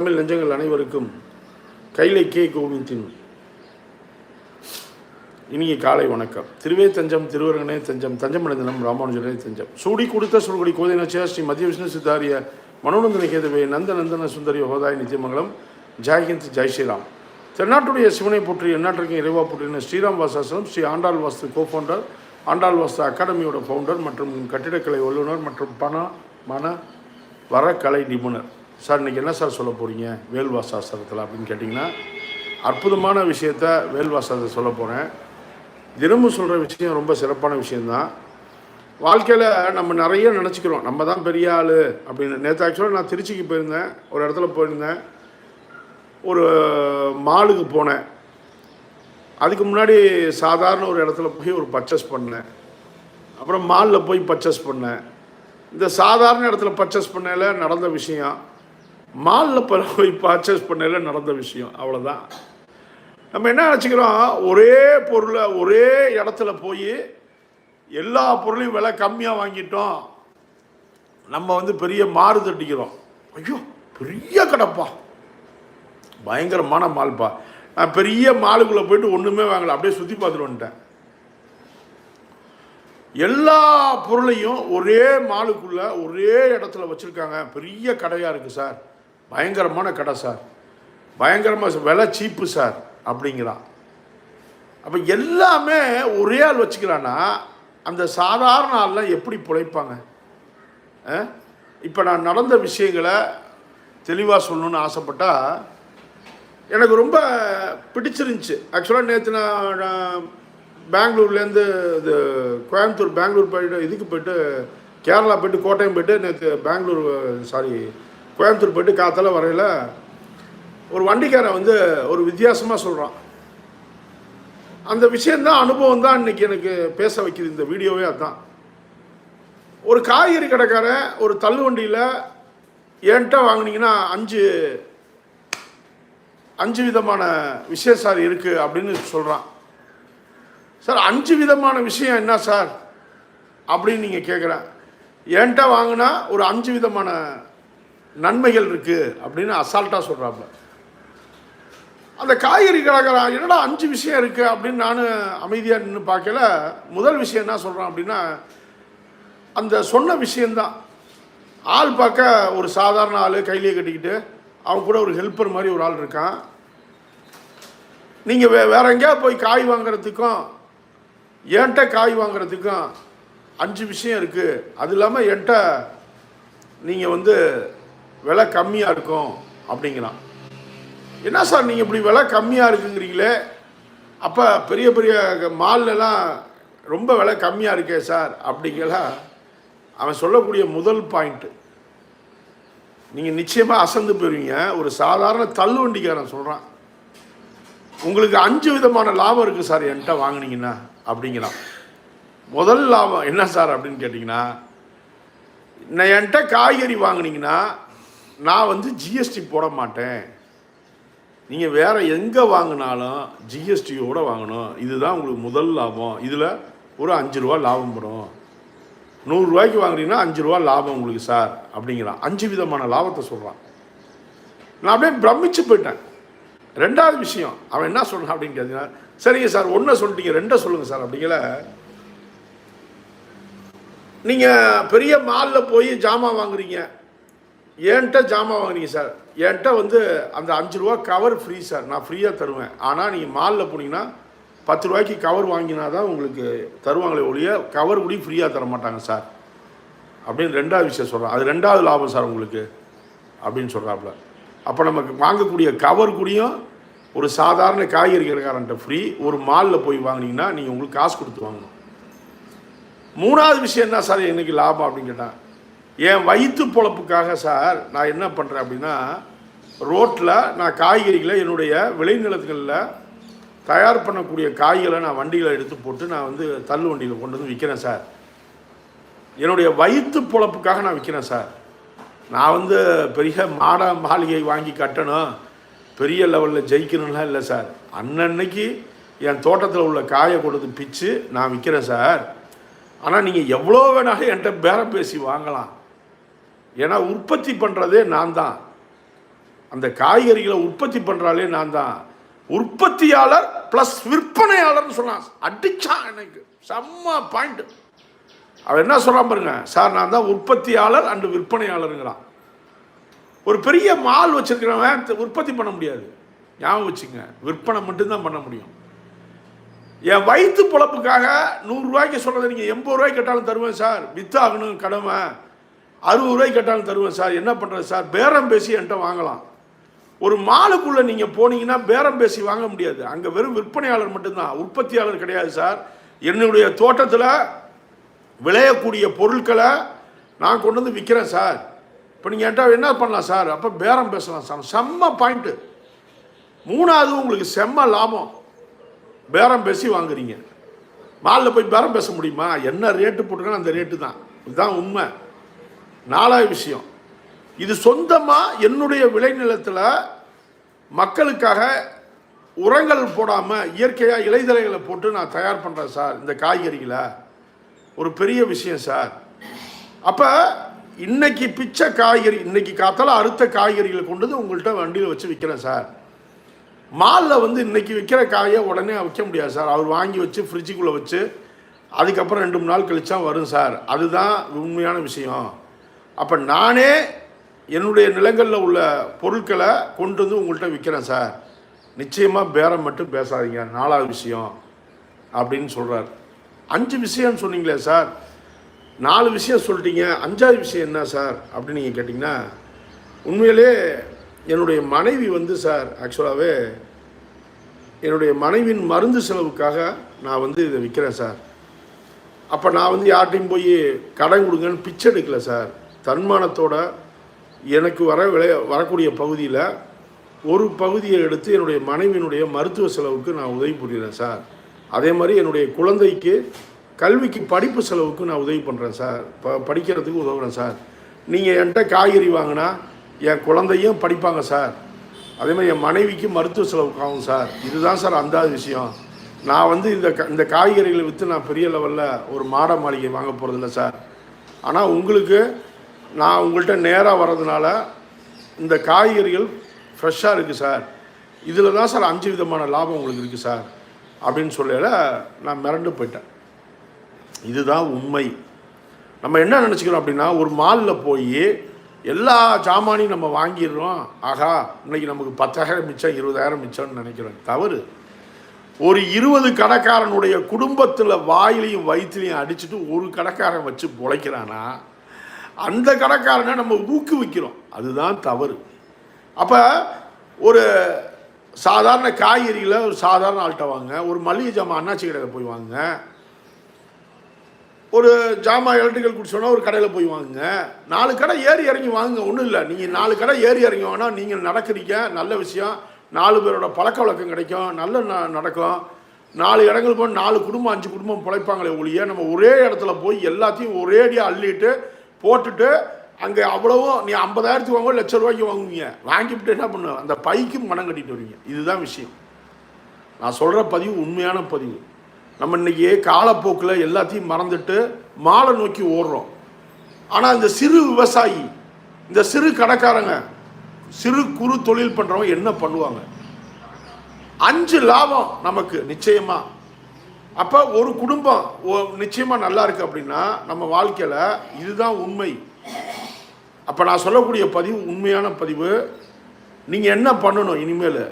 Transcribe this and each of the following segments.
தமிழ் நெஞ்சங்கள் அனைவருக்கும் கைலை கே கோவிந்தின் இனிய காலை வணக்கம். திருவே தஞ்சம் திருவரங்கனே தஞ்சம் தஞ்சம் அடைந்தனம் ராமானுஜனே தஞ்சம். சூடி கொடுத்த சுருகுடி கோதை நச்சியா ஸ்ரீ மத்திய விஷ்ணு சித்தாரிய மனோநந்தன கேதுவே நந்த நந்தன சுந்தரி ஹோதாய் நித்தியமங்கலம். ஜெய்ஹிந்த் ஜெய் ஸ்ரீராம். தென்னாட்டுடைய சிவனை போற்றி எந்நாட்டிற்கு இறைவா போற்றின ஸ்ரீராம் வாசாசனம் ஸ்ரீ ஆண்டாள் வாஸ்து கோ ஃபவுண்டர் ஆண்டாள் வாஸ்து அகாடமியோட ஃபவுண்டர் மற்றும் கட்டிடக்கலை வல்லுநர் மற்றும் பண மன வரக்கலை நிபுணர். சார் இன்றைக்கி என்ன சார் சொல்ல போகிறீங்க வேல்வா சாஸ்திரத்தில் அப்படின்னு கேட்டிங்கன்னா அற்புதமான விஷயத்த வேல்வா சாஸ்திரத்தை சொல்ல போகிறேன் தினமும் சொல்கிற விஷயம் ரொம்ப சிறப்பான விஷயந்தான் வாழ்க்கையில் நம்ம நிறைய நினச்சிக்கிறோம். நம்ம தான் பெரிய ஆள் அப்படின்னு. நேற்று ஆக்சுவலாக நான் திருச்சிக்கு போயிருந்தேன். ஒரு இடத்துல போயிருந்தேன். ஒரு மாலுக்கு போனேன். அதுக்கு முன்னாடி சாதாரண ஒரு இடத்துல போய் ஒரு பர்ச்சேஸ் பண்ணேன். அப்புறம் மாலில் போய் பர்ச்சேஸ் பண்ணேன். இந்த சாதாரண இடத்துல பர்ச்சேஸ் பண்ணையில் நடந்த விஷயம். மாலில் போய் பர்ச்சேஸ் பண்ணையில் நடந்த விஷயம். அவ்வளோதான் நம்ம என்ன நினச்சிக்கிறோம்? ஒரே பொருளை ஒரே இடத்துல போய் எல்லா பொருளையும் விலை கம்மியாக வாங்கிட்டோம். நம்ம வந்து பெரிய மாறு தட்டிக்கிறோம். ஐயோ பெரிய கடைப்பா. பயங்கரமான மால்ப்பா. நான் பெரிய மாலுக்குள்ளே போயிட்டு ஒன்றுமே வாங்கலை. அப்படியே சுற்றி பார்த்துட்டு வந்துட்டேன். எல்லா பொருளையும் ஒரே மாலுக்குள்ள ஒரே இடத்துல வச்சுருக்காங்க. பெரிய கடையாக இருக்குது சார். பயங்கரமான கடை சார். பயங்கரமாக விலை சீப்பு சார் அப்படிங்கிறான் அப்போ எல்லாமே ஒரே ஆள் வச்சுக்கிறான்னா அந்த சாதாரண ஆள்லாம் எப்படி பிழைப்பாங்க? இப்போ நான் நடந்த விஷயங்களை தெளிவாக சொல்லணும்னு ஆசைப்பட்டால் எனக்கு ரொம்ப பிடிச்சிருந்துச்சு. ஆக்சுவலாக நேற்று நான் நான் பெங்களூர்லேருந்து இது கோயம்புத்தூர் பெங்களூர் போயிட்டு இதுக்கு போயிட்டு கேரளா போயிட்டு கோட்டயம் போயிட்டு நேற்று பெங்களூர் சாரி கோயம்புத்தூர் போயிட்டு காத்தால வரையில் ஒரு வண்டிக்காரன் வந்து ஒரு வித்தியாசமாக சொல்கிறான் அந்த விஷயந்தான் அனுபவம் தான் இன்னைக்கு எனக்கு பேச வைக்கிது இந்த வீடியோவே அதுதான் ஒரு காய்கறி கடைக்காரன் ஒரு தள்ளுவண்டியில் என்கிட்ட வாங்கினீங்கன்னா அஞ்சு அஞ்சு விதமான விஷயம் சார் இருக்குது அப்படின்னு சொல்கிறான் சார் அஞ்சு விதமான விஷயம் என்ன சார்? அப்படின்னு நீங்கள் கேட்குறேன் என்கிட்ட வாங்கினா ஒரு அஞ்சு விதமான நன்மைகள் இருக்குது அப்படின்னு அசால்ட்டாக சொல்கிறாப்புல அந்த காய்கறி கடைக்காரன் என்னடா அஞ்சு விஷயம் இருக்குது அப்படின்னு நான் அமைதியாக நின்று பார்க்கல. முதல் விஷயம் என்ன சொல்கிறான் அப்படின்னா அந்த சொன்ன விஷயந்தான் ஆள் பார்க்க ஒரு சாதாரண ஆள் கையிலேயே கட்டிக்கிட்டு அவன் கூட ஒரு ஹெல்ப்பர் மாதிரி ஒரு ஆள் இருக்கான். நீங்கள் வே வேற எங்கேயாவது போய் காய் வாங்குறதுக்கும் என்கிட்ட காய் வாங்குறதுக்கும் அஞ்சு விஷயம் இருக்குது அது இல்லாமல் என்கிட்ட நீங்கள் வந்து விலை கம்மியாக இருக்கும் அப்படிங்கிறான். என்ன சார் நீங்கள் இப்படி விலை கம்மியாக இருக்குங்கிறீங்களே? அப்போ பெரிய பெரிய மால்லலாம் ரொம்ப விலை கம்மியாக இருக்கே சார் அப்படிங்கலாம் அவன் சொல்லக்கூடிய முதல் பாயிண்ட்டு நீங்கள் நிச்சயமாக அசந்து போயிருவீங்க. ஒரு சாதாரண தள்ளுவண்டிக்காரன் சொல்கிறான் உங்களுக்கு அஞ்சு விதமான லாபம் இருக்குது சார் என்கிட்ட வாங்கினீங்கன்னா அப்படிங்கிறான். முதல் லாபம் என்ன சார்? அப்படின்னு கேட்டிங்கன்னா என்கிட்ட காய்கறி வாங்கினீங்கன்னா நான் வந்து ஜிஎஸ்டி போட மாட்டேன். நீங்கள் வேறு எங்கே வாங்கினாலும் ஜிஎஸ்டியோடு வாங்கணும். இதுதான் உங்களுக்கு முதல் லாபம். இதில் ஒரு அஞ்சு ரூபா லாபம் வரும். நூறுரூவாய்க்கு வாங்குறீங்கன்னா அஞ்சு ரூபா லாபம் உங்களுக்கு சார் அப்படிங்கிறான். அஞ்சு விதமான லாபத்தை சொல்கிறான் நான் அப்படியே பிரமிச்சு போயிட்டேன். ரெண்டாவது விஷயம் அவன் என்ன சொல்கிறான் அப்படின்னு கேட்டீங்கன்னா சரிங்க சார் ஒன்றை சொல்லிட்டீங்க ரெண்டை சொல்லுங்கள் சார் அப்படிங்கிற நீங்கள் பெரிய மாலில் போய் ஜாமான் வாங்குறீங்க. என்கிட்ட ஜாமான் வாங்கினீங்க சார் என்கிட்ட வந்து அந்த அஞ்சு ரூபா கவர் ஃப்ரீ சார் நான் ஃப்ரீயாக தருவேன். ஆனால் நீங்கள் மாலில் போனீங்கன்னா பத்து ரூபாய்க்கு கவர் வாங்கினா தான் உங்களுக்கு தருவாங்களே ஒழிய கவர் கூட ஃப்ரீயாக தர மாட்டாங்க சார் அப்படின்னு ரெண்டாவது விஷயம் சொல்கிறேன் அது ரெண்டாவது லாபம் சார் உங்களுக்கு. அப்படின்னு சொல்கிறாப்புல அப்போ நமக்கு வாங்கக்கூடிய கவர் கூடயும் ஒரு சாதாரண காய்கறி கடைக்காரன்ட்ட ஃப்ரீ ஒரு மாலில் போய் வாங்கினீங்கன்னா நீங்கள் உங்களுக்கு காசு கொடுத்து வாங்கணும். மூணாவது விஷயம் என்ன சார் எனக்கு லாபம் அப்படின்னு கேட்டால் என் வயிற்று பொழப்புக்காக சார் நான் என்ன பண்ணுறேன் அப்படின்னா ரோட்டில் நான் காய்கறிகளை என்னுடைய விளைநிலங்களில் தயார் பண்ணக்கூடிய காய்களை நான் வண்டியில் எடுத்து போட்டு நான் வந்து தள்ளு வண்டியில் கொண்டு வந்து விற்கிறேன் சார். என்னுடைய வயிற்று பொழப்புக்காக நான் விற்கிறேன் சார். நான் வந்து பெரிய மாட மாளிகை வாங்கி கட்டணும். பெரிய லெவலில் ஜெயிக்கணும்லாம் இல்லை சார். அன்னன்னைக்கு என் தோட்டத்தில் உள்ள காயை கொடுத்து பிச்சு நான் விற்கிறேன் சார். ஆனால் நீங்கள் எவ்வளோ வேணாலும் என்கிட்ட பேரம் பேசி வாங்கலாம். ஏன்னா உற்பத்தி பண்ணுறதே நான் தான். அந்த காய்கறிகளை உற்பத்தி பண்ணுறாலே நான் தான். உற்பத்தியாளர் ப்ளஸ் விற்பனையாளர்னு சொன்னான். அடிச்சான் எனக்கு. செம்ம பாயிண்ட் அவன் என்ன சொல்கிறான் பாருங்க சார் நான் தான் உற்பத்தியாளர் அண்டு விற்பனையாளருங்கிறான். ஒரு பெரிய மால் வச்சுருக்கிறவன் உற்பத்தி பண்ண முடியாது. ஞாபகம் வச்சுங்க விற்பனை மட்டும்தான் பண்ண முடியும். என் வயிற்று பொழப்புக்காக நூறுரூவாய்க்கு சொல்கிறத நீங்கள் எண்பது ரூபாய்க்கு கேட்டாலும் தருவேன் சார். வித்தாகணும் கடமை. அறுபது ரூபாய்க்கு கேட்டாலும் தருவேன் சார். என்ன பண்ணுறது சார்? பேரம் பேசி என்கிட்ட வாங்கலாம். ஒரு மாலுக்குள்ளே நீங்கள் போனீங்கன்னா பேரம் பேசி வாங்க முடியாது. அங்கே வெறும் விற்பனையாளர் மட்டும்தான். உற்பத்தியாளர் கிடையாது சார். என்னுடைய தோட்டத்தில் விளையக்கூடிய பொருட்களை நான் கொண்டு வந்து விற்கிறேன் சார். இப்போ நீங்கள் என்கிட்ட என்ன பண்ணலாம் சார்? அப்போ பேரம் பேசலாம் சார். செம்ம பாயிண்ட்டு மூணாவது உங்களுக்கு செம்ம லாபம். பேரம் பேசி வாங்குறீங்க. மாலில் போய் பேரம் பேச முடியுமா? என்ன ரேட்டு போட்டுருக்கோ அந்த ரேட்டு தான். இதுதான் உண்மை. நாலாவது விஷயம். இது சொந்தமாக என்னுடைய விளைநிலத்தில் மக்களுக்காக உரங்கள் போடாமல் இயற்கையாக இலைதலைகளை போட்டு நான் தயார் பண்ணுறேன் சார் இந்த காய்கறிகளை. ஒரு பெரிய விஷயம் சார். அப்போ இன்னைக்கு பிச்சை காய்கறி இன்னைக்கு காத்தால அறுத்த காய்கறிகளை கொண்டு வந்து உங்கள்கிட்ட வண்டியில் வச்சு விற்கிறேன் சார். மாலில் வந்து இன்னைக்கு விற்கிற காயை உடனே விற்க முடியாது சார். அவர் வாங்கி வச்சு ஃப்ரிட்ஜுக்குள்ளே வச்சு அதுக்கப்புறம் ரெண்டு மூணு நாள் கழிச்சா வரும் சார். அதுதான் உண்மையான விஷயம். அப்போ நானே என்னுடைய நிலங்களில் உள்ள பொருட்களை கொண்டு வந்து உங்கள்கிட்ட விற்கிறேன் சார். நிச்சயமாக பேரம் மட்டும் பேசாதீங்க. நாலாவது விஷயம் அப்படின்னு சொல்கிறார் அஞ்சு விஷயம் சொன்னீங்களே சார். நாலு விஷயம் சொல்லிட்டீங்க. அஞ்சாவது விஷயம் என்ன சார்? அப்படின்னு நீங்கள் கேட்டிங்கன்னா உண்மையிலே என்னுடைய மனைவி வந்து சார் ஆக்சுவலாகவே என்னுடைய மனைவியின் மருந்து செலவுக்காக நான் வந்து இதை விற்கிறேன் சார். அப்போ நான் வந்து யார்கிட்டையும் போய் கடன் கொடுங்கன்னு பிச்சை எடுக்கல சார். தன்மானத்தோட எனக்கு வர விளைய வரக்கூடிய பகுதியில் ஒரு பகுதியை எடுத்து என்னுடைய மனைவியினுடைய மருத்துவ செலவுக்கு நான் உதவி புரிகிறேன் சார். அதே மாதிரி என்னுடைய குழந்தைக்கு கல்விக்கு படிப்பு செலவுக்கு நான் உதவி பண்ணுறேன் சார். ப படிக்கிறதுக்கு உதவுறேன் சார். நீங்கள் என்கிட்ட காய்கறி வாங்கினா என் குழந்தையும் படிப்பாங்க சார். அதே மாதிரி என் மனைவிக்கு மருத்துவ செலவுக்கு ஆகும் சார். இதுதான் சார் அந்த விஷயம். நான் வந்து இந்த க- இந்த காய்கறிகளை விற்று நான் பெரிய லெவலில் ஒரு மாட மாளிகை வாங்க போகிறதில்ல சார். ஆனால் உங்களுக்கு நான் உங்கள்கிட்ட நேராக வர்றதுனால இந்த காய்கறிகள் ஃப்ரெஷ்ஷாக இருக்குது சார். இதில் தான் சார் அஞ்சு விதமான லாபம் உங்களுக்கு இருக்குது சார். அப்படின்னு சொல்லல நான் மிரண்டு போயிட்டேன். இதுதான் உண்மை. நம்ம என்ன நினச்சிக்கிறோம் அப்படின்னா ஒரு மாலில் போய் எல்லா சாமானையும் நம்ம வாங்கிடுறோம். ஆகா இன்னைக்கு நமக்கு பத்தாயிரம் மிச்சம் இருபதாயிரம் மிச்சம்னு நினைக்கிறோம். தவறு. ஒரு இருபது கடைக்காரனுடைய குடும்பத்தில் வாயிலையும் வயிற்றுலையும் அடிச்சுட்டு ஒரு கடைக்காரன் வச்சு பொழைக்கிறானா? அந்த கடைக்காரனை நம்ம ஊக்குவிக்கிறோம். அதுதான் தவறு. அப்போ ஒரு சாதாரண காய்கறியில் ஒரு சாதாரண ஆள்கிட்ட வாங்க ஒரு மளிகை ஜாமான் அண்ணாச்சி கடையில் போய் வாங்க ஒரு ஜாமான் எலக்ட்ரிக்கல் குடிச்சோன்னா ஒரு கடையில் போய் வாங்குங்க நாலு கடை ஏறி இறங்கி வாங்குங்க ஒன்றும் இல்லை. நீங்கள் நாலு கடை ஏறி இறங்கி வாங்கினா நீங்கள் நடக்கிறீங்க நல்ல விஷயம். நாலு பேரோட பழக்க வழக்கம் கிடைக்கும் நல்ல ந- நடக்கும். நாலு இடங்கள் போய் நாலு குடும்பம் அஞ்சு குடும்பம் பிழைப்பாங்களே ஒழிய நம்ம ஒரே இடத்துல போய் எல்லாத்தையும் ஒரேடியாக அள்ளிட்டு போட்டுட்டு அங்கே அவ்வளவும் நீ ஐம்பதாயிரத்துக்கு வாங்குவோம் லட்ச ரூபாய்க்கு வாங்குவீங்க. வாங்கிவிட்டு என்ன பண்ணுவேன் அந்த பைக்கு மனம் கட்டிட்டு வருவீங்க. இதுதான் விஷயம். நான் சொல்கிற பதிவு உண்மையான பதிவு. நம்ம இன்னைக்கு காலப்போக்கில் எல்லாத்தையும் மறந்துட்டு மாலை நோக்கி ஓடுறோம். ஆனால் இந்த சிறு விவசாயி இந்த சிறு கடைக்காரங்க சிறு குறு தொழில் பண்ணுறவங்க என்ன பண்ணுவாங்க? அஞ்சு லாபம் நமக்கு நிச்சயமாக அப்போ ஒரு குடும்பம் நிச்சயமாக நல்லா இருக்குது அப்படின்னா நம்ம வாழ்க்கையில் இதுதான் உண்மை. அப்போ நான் சொல்லக்கூடிய பதிவு உண்மையான பதிவு. நீங்கள் என்ன பண்ணணும் இனிமேல்?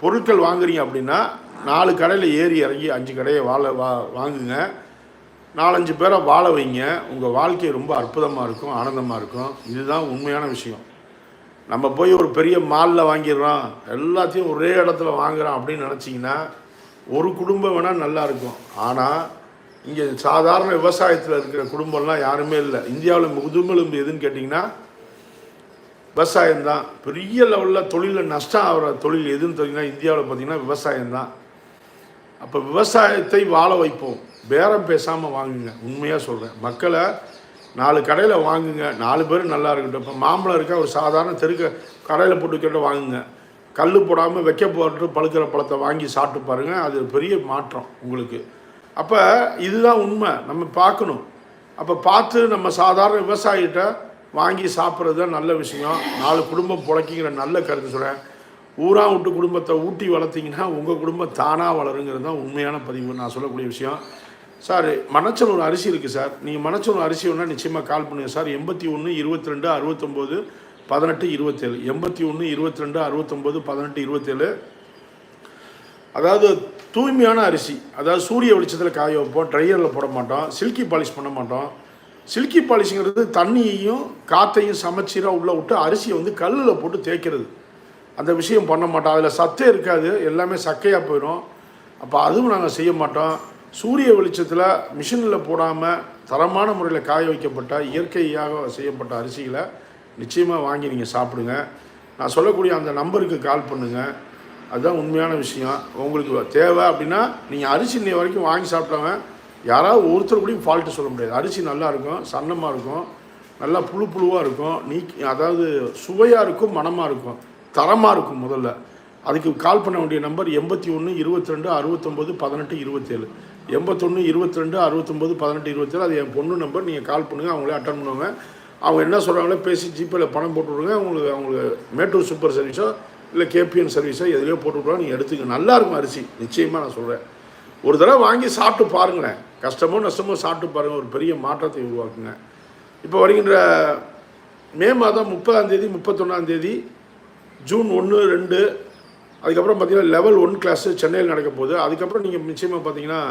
பொருட்கள் வாங்குறீங்க அப்படின்னா நாலு கடையில் ஏறி இறங்கி அஞ்சு கடையை வாழ வா வாங்குங்க. நாலஞ்சு பேரை வாழ வைங்க. உங்கள் வாழ்க்கை ரொம்ப அற்புதமாக இருக்கும் ஆனந்தமாக இருக்கும். இதுதான் உண்மையான விஷயம். நம்ம போய் ஒரு பெரிய மாலில் வாங்கிடுறோம். எல்லாத்தையும் ஒரே இடத்துல வாங்குறோம் அப்படின்னு நினச்சிங்கன்னா ஒரு குடும்பம் வேணால் நல்லா இருக்கும். ஆனால் இங்கே சாதாரண விவசாயத்தில் இருக்கிற குடும்பம்லாம் யாருமே இல்லை. இந்தியாவில் முதுமெலும்பு எதுன்னு கேட்டிங்கன்னா விவசாயம்தான். பெரிய லெவலில் தொழிலில் நஷ்டம் ஆகிற தொழில் எதுன்னு தெரியுங்கன்னா இந்தியாவில் பார்த்தீங்கன்னா விவசாயம்தான். அப்போ விவசாயத்தை வாழ வைப்போம். பேரம் பேசாமல் வாங்குங்க. உண்மையாக சொல்கிறேன் மக்களை நாலு கடையில் வாங்குங்க. நாலு பேர் நல்லா இருக்கட்டும். இப்போ மாம்பழம் இருக்கா? ஒரு சாதாரண தெருக்க கடையில் போட்டு கேட்டு வாங்குங்க. கல் போடாமல் வைக்க போட்டு பழுக்கிற பழத்தை வாங்கி சாப்பிட்டு பாருங்கள் அது பெரிய மாற்றம் உங்களுக்கு. அப்போ இதுதான் உண்மை நம்ம பார்க்கணும். அப்போ பார்த்து நம்ம சாதாரண விவசாயிகிட்ட வாங்கி சாப்பிட்றது தான் நல்ல விஷயம். நாலு குடும்பம் புழைக்கிங்கிற நல்ல கருத்து சொல்கிறேன் ஊரா விட்டு குடும்பத்தை ஊட்டி வளர்த்தீங்கன்னா உங்கள் குடும்பம் தானாக வளருங்கிறது தான் உண்மையான பதிவு நான் சொல்லக்கூடிய விஷயம். சார் மணச்சனூர் அரிசி இருக்குது சார். நீங்கள் மணச்சனூர் அரிசி ஒன்றா நிச்சயமாக கால் பண்ணுங்கள் சார். எண்பத்தி ஒன்று இருபத்தி ரெண்டு அறுபத்தொம்போது பதினெட்டு இருபத்தேழு எண்பத்தி ஒன்று இருபத்தி ரெண்டு அறுபத்தொம்போது பதினெட்டு இருபத்தேழு. அதாவது தூய்மையான அரிசி அதாவது சூரிய வெளிச்சத்தில் காய வைப்போம் ட்ரையரில் போட மாட்டோம் சில்கி பாலிஷ் பண்ண மாட்டோம். சில்கி பாலிஷுங்கிறது தண்ணியையும் காற்றையும் சமச்சீராக உள்ளே விட்டு அரிசியை வந்து கல்லில் போட்டு தேய்க்கிறது. அந்த விஷயம் பண்ண மாட்டோம். அதில் சத்தே இருக்காது. எல்லாமே சக்கையாக போயிடும் அப்போ அதுவும் நாங்கள் செய்ய மாட்டோம். சூரிய வெளிச்சத்தில் மிஷினில் போடாமல் தரமான முறையில் காய வைக்கப்பட்ட இயற்கையாக செய்யப்பட்ட அரிசிகளை நிச்சயமாக வாங்கி நீங்கள் சாப்பிடுங்க. நான் சொல்லக்கூடிய அந்த நம்பருக்கு கால் பண்ணுங்கள் அதுதான் உண்மையான விஷயம். உங்களுக்கு தேவை அப்படின்னா நீங்கள் அரிசி இன்னை வரைக்கும் வாங்கி சாப்பிட்டவன் யாராவது ஒருத்தர் கூடயும் ஃபால்ட்டு சொல்ல முடியாது. அரிசி நல்லா இருக்கும் சன்னமாக இருக்கும் நல்லா புழு புழுவாக இருக்கும் நீ அதாவது சுவையாக இருக்கும் மணமாக இருக்கும் தரமாக இருக்கும் முதல்ல. அதுக்கு கால் பண்ண வேண்டிய நம்பர் எண்பத்தி ஒன்று இருபத்தி ரெண்டு அறுபத்தொம்போது பதினெட்டு இருபத்தேழு. எண்பத்தொன்று இருபத்தி ரெண்டு அறுபத்தொம்போது பதினெட்டு இருபத்தேழு அது என் பொண்ணு நம்பர். நீங்கள் கால் பண்ணுங்கள் அவங்களே அட்டன் பண்ணுவாங்க. அவங்க என்ன சொல்கிறாங்களோ பேசி ஜிபேயில் பணம் போட்டு விடுங்க அவங்களுக்கு அவங்களுக்கு மேட்டூர் சூப்பர் சர்வீஸோ இல்லை கேபிஎன் சர்வீஸோ எதுலையோ போட்டு விட்ருவாங்க நீங்கள் எடுத்துக்க நல்லா இருக்கும் அரிசி. நிச்சயமாக நான் சொல்கிறேன் ஒரு தடவை வாங்கி சாப்பிட்டு பாருங்களேன். கஷ்டமோ நஷ்டமோ சாப்பிட்டு பாருங்கள் ஒரு பெரிய மாற்றத்தை உருவாக்குங்க. இப்போ வருகின்ற மே மாதம் முப்பதாம் தேதி முப்பத்தொன்னாம் தேதி ஜூன் ஒன்று ரெண்டு அதுக்கப்புறம் பார்த்தீங்கன்னா லெவல் ஒன் கிளாஸு சென்னையில் நடக்க போகுது அதுக்கப்புறம் நீங்கள் நிச்சயமாக பார்த்தீங்கன்னா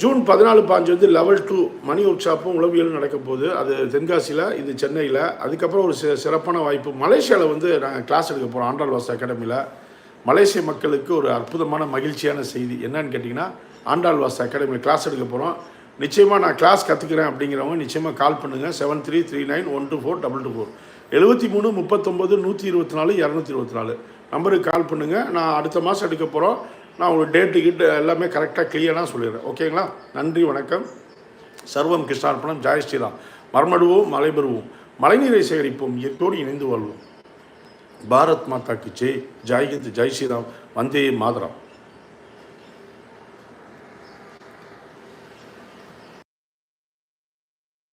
ஜூன் பதினாலு பாஞ்சு வந்து லெவல் டூ மணி ஒர்க் ஷாப்பும் உளவியலும் நடக்க போகுது அது தென்காசியில் இது சென்னையில். அதுக்கப்புறம் ஒரு சிறப்பான வாய்ப்பு. மலேசியாவில் வந்து நாங்கள் கிளாஸ் எடுக்க போகிறோம் ஆண்டாள் வாஸ் அகாடமியில். மலேசிய மக்களுக்கு ஒரு அற்புதமான மகிழ்ச்சியான செய்தி. என்னன்னு கேட்டிங்கன்னா ஆண்டாள் வாஸ் அகாடமியில் கிளாஸ் எடுக்க போகிறோம் நிச்சயமாக நான் கிளாஸ் கற்றுக்கிறேன் அப்படிங்கிறவங்க நிச்சயமாக கால் பண்ணுங்கள் seven three three nine one two four double two four எழுபத்தி மூணு முப்பத்தொம்போது நூற்றி இருபத்தி நாலு இரநூத்தி இருபத்தி நாலு. நம்பருக்கு கால் பண்ணுங்கள் நான் அடுத்த மாதம் எடுக்க போகிறோம் நான் உங்களுக்கு டேட்டு கிட்ட எல்லாமே கரெக்டாக கிளியராக சொல்லிடுறேன். ஓகேங்களா நன்றி வணக்கம். சர்வம் கிருஷ்ணார்ப்பணம் ஜாய் ஸ்ரீராம். மர்மடுவோம் மலைபெறுவோம். மழைநீரை சேகரிப்போம். இயற்கையோடு இணைந்து வாழ்வோம். பாரத் மாதா கி ஜெய். ஜாய்ஹிந்த் ஜெய் ஸ்ரீராம். வந்தே மாதராம்.